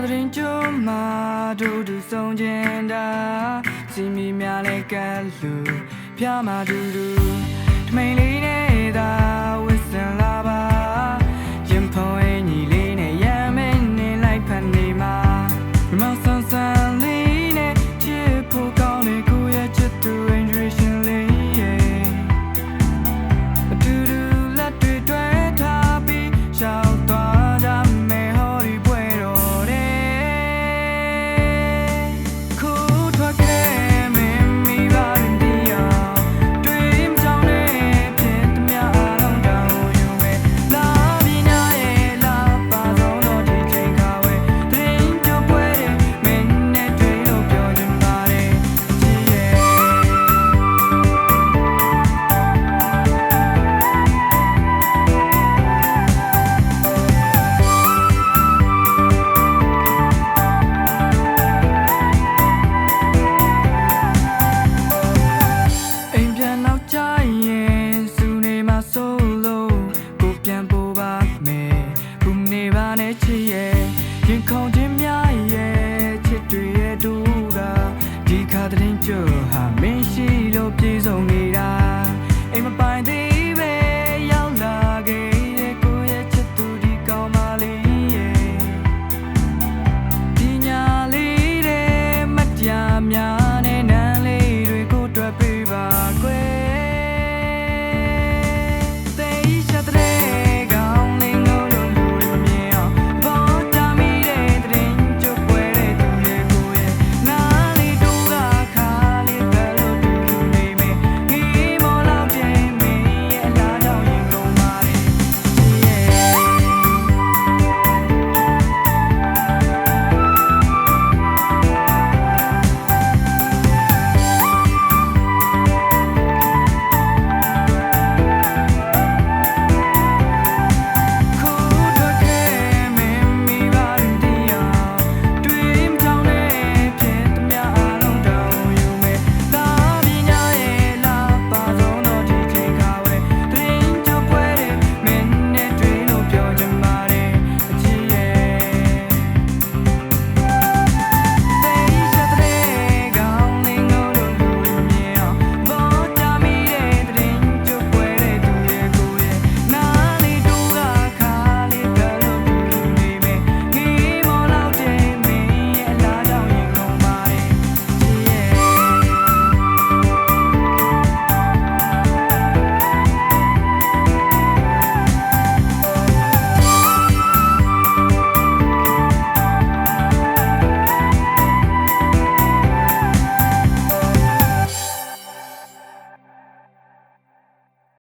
ကျုံမှာတို့တူဆုံးကျင်တာစီမီများလဲကလူပြမတူတူထမိန်လေးနဲ့သာ